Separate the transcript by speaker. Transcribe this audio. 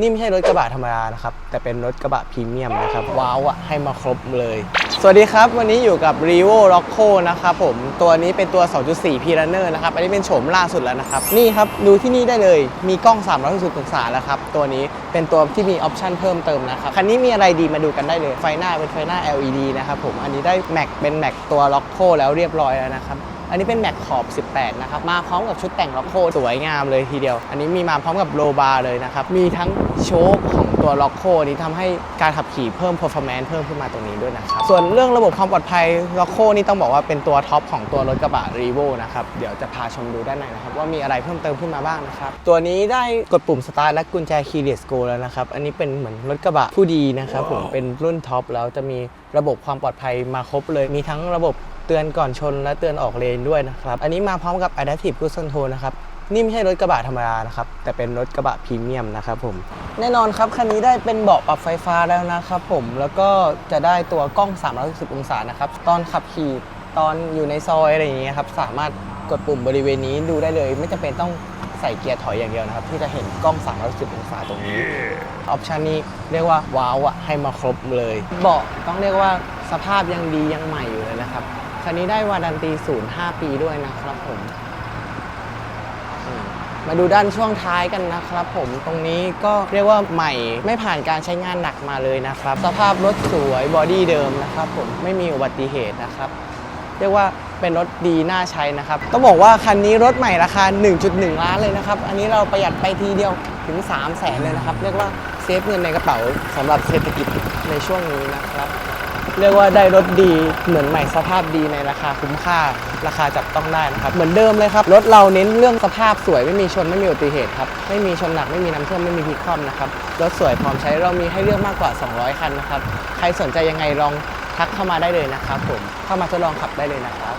Speaker 1: นี่ไม่ใช่รถกระบะธรรมดานะครับ แต่เป็นรถกระบะพรีเมียมนะครับ ว้าวอะให้มาครบเลย สวัสดีครับ วันนี้อยู่กับ r e v o Rocco นะครับผม ตัวนี้เป็นตัว 2.4 p r u n n e r นะครับ อันนี้เป็นโฉมล่าสุดแล้วนะครับ นี่ครับ ดูที่นี่ได้เลย มีกล้อง 360องศาแล้วครับ ตัวนี้เป็นตัวที่มีออปชันเพิ่มเติมนะครับ คันนี้มีอะไรดีมาดูกันได้เลย ไฟหน้าเป็นไฟหน้า LED นะครับผม อันนี้ได้แม็กเป็นแม็กตัว Rocco แล้วเรียบร้อยแล้วนะครับ อันนี้เป็นแม็กขอบ 18 นะครับ มาพร้อมกับชุดแต่งล็อกโคสวยงามเลยทีเดียว อันนี้มีมาพร้อมกับโลบาร์เลยนะครับ มีทั้งโชคของตัวล็อกโคนี้ทำให้การขับขี่เพิ่ม performance เพิ่มขึ้นมาตรงนี้ด้วยนะครับ ส่วนเรื่องระบบความปลอดภัยล็อกโคนี่ต้องบอกว่าเป็นตัวท็อปของตัวรถกระบะรีโวนะครับ เดี๋ยวจะพาชมดูด้านในนะครับว่ามีอะไรเพิ่มเติมขึ้นมาบ้างนะครับ ตัวนี้ได้กดปุ่มสตาร์ทและกุญแจ keyless go แล้วนะครับ อันนี้เป็นเหมือนรถกระบะผู้ดีนะครับผมเป็นรุ่นท็อปแล้วจะมีระบบความปลอดภัยมาครบเลย มีทั้งระบบ เตือนก่อนชนและเตือนออกเลนด้วยนะครับ อันนี้มาพร้อมกับ Adaptive Cruise Control นะครับ นี่ไม่ใช่รถกระบะธรรมดานะครับ แต่เป็นรถกระบะพรีเมียมนะครับผม แน่นอนครับ คันนี้ได้เป็นเบาะปรับไฟฟ้าแล้วนะครับผม แล้วก็จะได้ตัวกล้อง 360 องศานะครับ ตอนขับขี่ ตอนอยู่ในซอยอะไรอย่างเงี้ยครับ สามารถกดปุ่มบริเวณนี้ดูได้เลย ไม่จำเป็นต้องใส่เกียร์ถอยอย่างเดียวนะครับ ที่จะเห็นกล้อง 360 องศาตรงนี้ ออปชันนี้เรียกว่าว้าวอะให้มาครบเลย เบาะต้องเรียกว่าสภาพยังดียังใหม่อยู่เลยนะครับ คันนี้ได้วารันตีศูนย์5ปีด้วยนะครับผมมมาดูด้านช่วงท้ายกันนะครับผม ตรงนี้ก็เรียกว่าใหม่ไม่ผ่านการใช้งานหนักมาเลยนะครับ สภาพรถสวยบอดี้เดิมนะครับผม ไม่มีอุบัติเหตุนะครับ เรียกว่าเป็นรถดีน่าใช้นะครับ ต้องบอกว่าคันนี้รถใหม่ราคา 1.1 ล้านเลยนะครับ อันนี้เราประหยัดไปทีเดียวถึง 3 0 0แสนเลยนะครับ เรียกว่าเซฟเงินในกระเป๋าสำหรับเศรษฐกิจในช่วงนี้นะครับ เรียกว่าได้รถดีเหมือนใหม่สภาพดีในราคาคุ้มค่า ราคาจับต้องได้นะครับ เหมือนเดิมเลยครับ รถเราเน้นเรื่องสภาพสวยไม่มีชนไม่มีอุบัติเหตุครับ ไม่มีชนหนักไม่มีน้ำท่วมไม่มีพลิกคว่ำนะครับ รถสวยพร้อมใช้เรามีให้เลือกมากกว่า 200 คันนะครับ ใครสนใจยังไงลองทักเข้ามาได้เลยนะครับผม เข้ามาทดลองขับได้เลยนะครับ